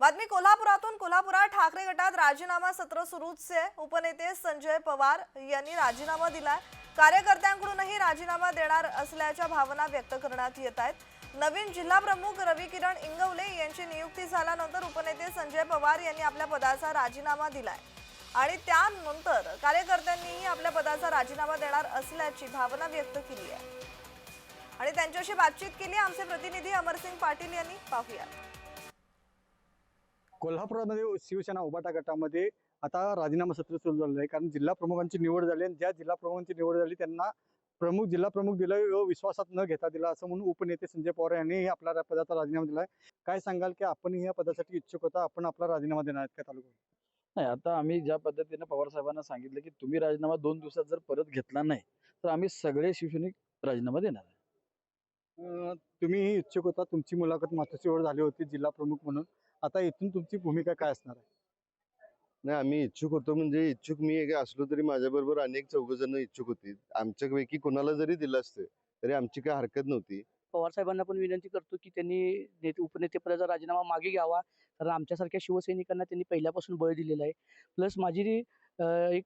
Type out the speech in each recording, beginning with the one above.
बातमी कोल्हापुरातून. कोल्हापुरात ठाकरे गटात राजीनामा सत्र सुरूच. आहे उपनेते संजय पवार यांनी राजीनामा दिलाय. कार्यकर्त्यांकडूनही राजीनामा देणार असल्याच्या भावना व्यक्त करण्यात येत आहेत. नवीन जिल्हा प्रमुख रवी किरण इंगवले यांची नियुक्ती झाल्यानंतर उपनेते संजय पवार यांनी आपल्या पदाचा राजीनामा दिलाय. आणि त्यानंतर कार्यकर्त्यांनीही आपल्या पदाचा राजीनामा देणार असल्याची भावना व्यक्त केली आहे. आणि त्यांच्याशी बातचीत केली आमचे प्रतिनिधी अमरसिंग पाटील यांनी. पाहूया. कोल्हापुरामध्ये शिवसेना उभाटा गटामध्ये आता राजीनामा सत्र सुरू झालेलं आहे. कारण जिल्हा प्रमुखांची निवड झाली आणि ज्या जिल्हा प्रमुखांची निवड झाली त्यांना प्रमुख जिल्हा प्रमुख दिला व विश्वासात न घेता दिला असं म्हणून उपनेते संजय पवार यांनी आपल्या पदाचा राजीनामा दिला आहे काय सांगाल की आपण या पदासाठी इच्छुक होता आपण आपला राजीनामा देणार आहेत का तालुका? नाही आता आम्ही ज्या पद्धतीने पवार साहेबांना सांगितलं की तुम्ही राजीनामा दोन दिवसात जर परत घेतला नाही तर आम्ही सगळे शिवसैनिक राजीनामा देणार आहे तुम्हीही इच्छुक होता तुमची मुलाखत मातोश्री वेळ झाली होती जिल्हा प्रमुख म्हणून. आता इथून तुमची भूमिका काय असणार आहे? नाही आम्ही इच्छुक होतो म्हणजे इच्छुक मी एक असलो तरी माझ्याबरोबर अनेक चौघ जण इच्छुक होती. आमच्यापैकी कोणाला जरी दिलं असतं तरी आमची काय हरकत नव्हती. पवार साहेबांना पण विनंती करतो की त्यांनी नेते उपनेतेपदाचा राजीनामा मागे घ्यावा. कारण आमच्यासारख्या शिवसैनिकांना त्यांनी पहिल्यापासून बळ दिलेलं आहे. प्लस माझी एक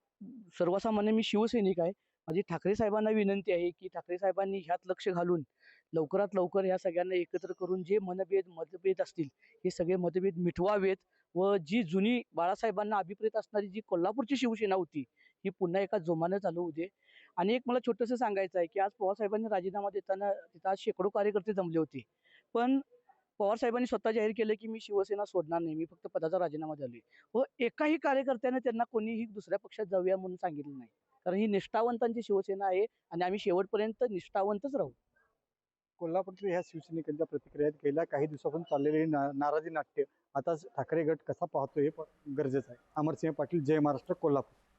सर्वसामान्य मी शिवसैनिक आहे. माझी ठाकरे साहेबांना विनंती आहे की ठाकरे साहेबांनी ह्यात लक्ष घालून लवकरात लवकर ह्या सगळ्यांना एकत्र करून जे मनभेद मतभेद असतील हे सगळे मतभेद मिठवावेत व जी जुनी बाळासाहेबांना अभिप्रेत असणारी जी कोल्हापूरची शिवसेना होती ही पुन्हा एका जोमानं चालू होऊ दे. आणि एक मला छोटंसं सांगायचं आहे की आज पवारसाहेबांनी राजीनामा देताना तिथं आज शेकडो कार्यकर्ते जमले होते. पण पवारसाहेबांनी स्वतः जाहीर केलं की मी शिवसेना सोडणार नाही मी फक्त पदाचा राजीनामा द्यालोय. व एकाही कार्यकर्त्याने त्यांना कोणीही दुसऱ्या पक्षात जाऊया म्हणून सांगितलं नाही. कारण ही निष्ठावंतांची शिवसेना आहे आणि आम्ही शेवटपर्यंत निष्ठावंतच राहू. कोल्हापूरच्या ह्या शिवसैनिकांच्या प्रतिक्रियात गेल्या काही दिवसापासून चाललेले ना नाराजी नाट्य आता ठाकरे गट कसा पाहतो हे गरजेचं आहे. अमरसिंह पाटील जय महाराष्ट्र कोल्हापूर.